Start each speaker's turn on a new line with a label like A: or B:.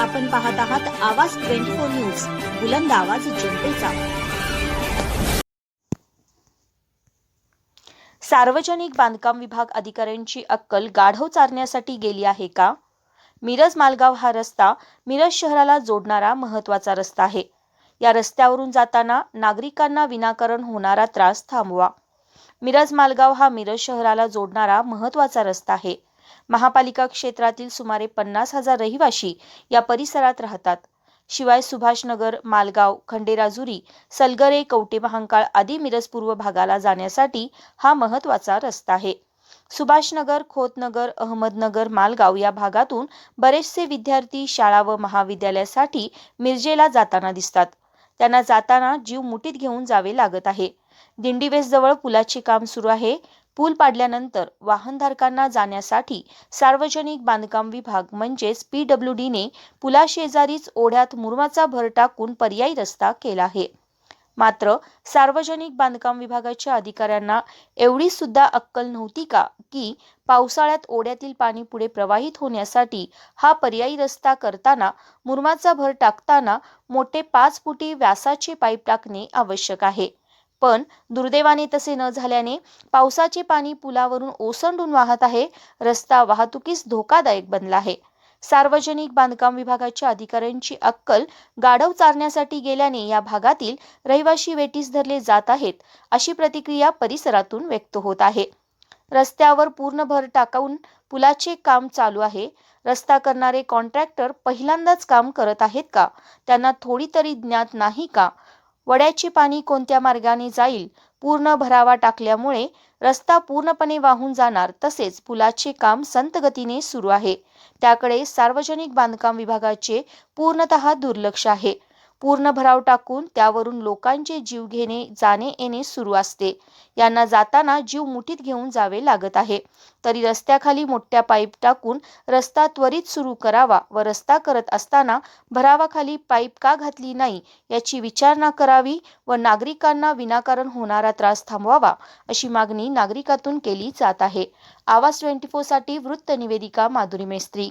A: आपण पाहत आहात आवाज ट्वेंटी फोर न्यूज बुलंद आवाज जनतेचा. सार्वजनिक बांधकाम विभाग अधिकाऱ्यांची अक्कल गाढव चारण्यासाठी गेली आहे का? मिरज मालगाव हा रस्ता मिरज शहराला जोडणारा महत्त्वाचा रस्ता आहे. या रस्त्यावरून जाताना नागरिकांना विनाकारण होणारा त्रास थांबवा. मिरज मालगाव हा मिरज शहराला जोडणारा महत्त्वाचा रस्ता आहे. महापालिका क्षेत्रातील सुमारे पन्नास हजार रहिवाशी या परिसरात राहतात. शिवाय सुभाषनगर मालगाव खंडेराजुरी सलगरे कवटे महांकाळ आदी मिरज पूर्व भागाला जाण्यासाठी हा महत्त्वाचा रस्ता आहे. सुभाषनगर खोतनगर अहमदनगर मालगाव या भागातून बरेचसे विद्यार्थी शाळा व महाविद्यालयासाठी मिरजेला जाताना दिसतात. त्यांना जाताना जीव मुठीत घेऊन जावे लागत आहे. दिंडीवेसजवळ पुलाचे काम सुरू आहे. पूल पाडल्यानंतर वाहनधारकांना जाण्यासाठी सार्वजनिक बांधकाम विभाग म्हणजेच पी डब्ल्यू डीने पुलाशेजारीच ओढ्यात मुरमाचा भर टाकून पर्यायी रस्ता केला आहे. मात्र सार्वजनिक बांधकाम विभागाच्या अधिकाऱ्यांना एवढी सुद्धा अक्कल नव्हती का की पावसाळ्यात ओढ्यातील पाणी पुढे प्रवाहित होण्यासाठी हा पर्यायी रस्ता करताना मुरमाचा भर टाकताना मोठे पाच फुटी व्यासाचे पाईप टाकणे आवश्यक आहे. पण दुर्दैवाने तसे न झाल्याने पावसाचे पाणी पुलावरून ओसंडून वाहत आहे. रस्ता वाहतुकीस धोकादायक बनला आहे. सार्वजनिक बांधकाम विभागाच्या अधिकाऱ्यांची अक्कल गाढव चारण्यासाठी गेल्याने या भागातील रहिवाशी वेटीस धरले जात आहेत अशी प्रतिक्रिया परिसरातून व्यक्त होत आहे. रस्त्यावर पूर्ण भर टाकून पुलाचे काम चालू आहे. रस्ता करणारे कॉन्ट्रॅक्टर पहिल्यांदाच काम करत आहेत का? त्यांना थोडी तरी ज्ञात नाही का? वड्याची पाणी कोणत्या मार्गाने जाईल? पूर्ण भरावा टाकल्यामुळे रस्ता पूर्णपणे वाहून जाणार तसेच पुलाचे काम संतगतीने सुरू आहे. त्याकडे सार्वजनिक बांधकाम विभागाचे पूर्णतः दुर्लक्ष आहे. पूर्ण भराव टाकून त्यावरून लोकांचे जीव घेणे जाणे येणे सुरू असते. यांना जाताना जीव मुठीत घेऊन जावे लागत आहे. तरी रस्त्याखाली मोठ्या पाईप टाकून रस्ता त्वरित सुरू करावा व रस्ता करत असताना भरावाखाली पाईप का घातली नाही याची विचारणा करावी व नागरिकांना विनाकारण होणारा त्रास थांबवावा अशी मागणी नागरिकातून केली जात आहे. आवाज ट्वेंटी फोरसाठी वृत्त निवेदिका माधुरी मेस्त्री.